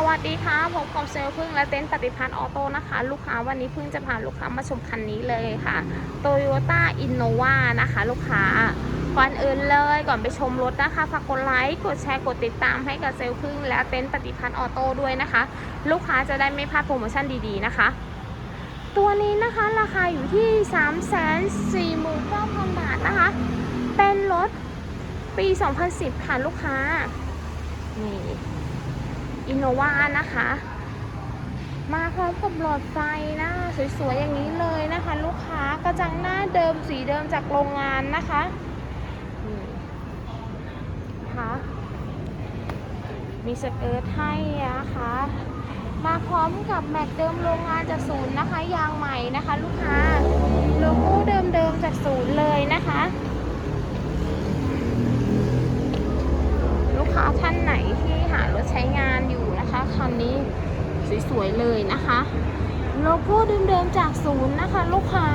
สวัสดีค่ะผมกับเซลลพึ่งและเต็นท์ปฏิพัฒน์ออโต้นะคะ ลูกค้าวันนี้พึ่งจะพาลูกค้ามาชมคันนี้เลยค่ะ Toyota Innova นะคะ ลูกค้าก่อนอื่นเลยก่อนไปชมรถนะคะฝากกดไลค์กดแชร์กดติดตามให้กับเซลลพึ่งและเต็นท์ปฏิพัฒน์ออโต้ด้วยนะคะ ลูกค้าจะได้ไม่พลาดโปรโมชั่นดีๆนะคะ ตัวนี้นะคะราคาอยู่ที่ 3 4 9 0 0 0 บาทนะคะ เป็นรถปี 2010 ค่ะลูกค้านี่ อินโนวานะคะ มาพร้อมกับหลอดไฟนะสวยๆอย่างนี้เลยนะคะ ลูกค้ากระจังหน้าเดิมสีเดิมจากโรงงานนะคะนี่ะคะมีสเกิร์ตให้นะคะมาพร้อมกับแม็กเดิมโรงงานจากศูนย์นะคะ ยางใหม่นะคะ ลูกค้าโลโก้เดิมๆจากศูนย์เลยนะคะ ลูกค้าท่านไหนที่หารถใช้งาน คะคันนี้สวยๆเลยนะคะ โลโก้เดิมๆจากศูนย์นะคะ ลูกค้า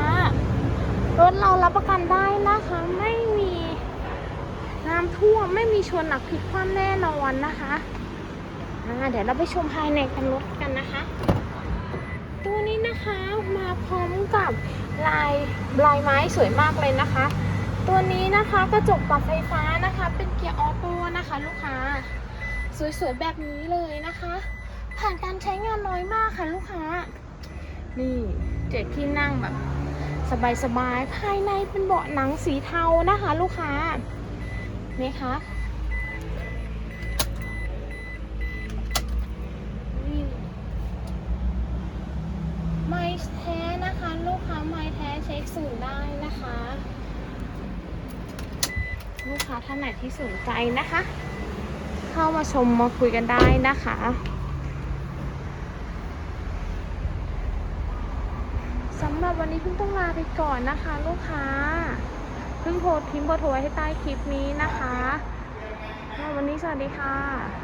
รถเรารับประกันได้นะคะ ไม่มีน้ำท่วมไม่มีชนหนักพลิกคว่ำแน่นอนนะคะเดี๋ยวเราไปชมภายในกันรถกันนะคะ ตัวนี้นะคะมาพร้อมกับลายลายไม้สวยมากเลยนะคะ ตัวนี้นะคะกระจกปรับไฟฟ้านะคะ เป็นเกียร์ออโต้นะคะ ลูก สวยๆแบบนี้เลยนะคะ ผ่านการใช้งานน้อยมากค่ะลูกค้า นี่เจ็ดที่นั่งแบบ สบายๆ ภายในเป็นเบาะหนังสีเทานะคะ ลูกค้านี่คะนี่ไม้แท้นะคะ ลูกค้าไม้แท้เช็คศูนย์ได้นะคะ ลูกค้าท่านไหนที่สนใจนะคะ เข้ามาชมมาคุยกันได้นะคะ สำหรับวันนี้เพิ่งต้องลาไปก่อนนะคะ ลูกค้า เพิ่งโพสทิ้งเบอร์โทรไว้ให้ใต้คลิปนี้นะคะ วันนี้สวัสดีค่ะ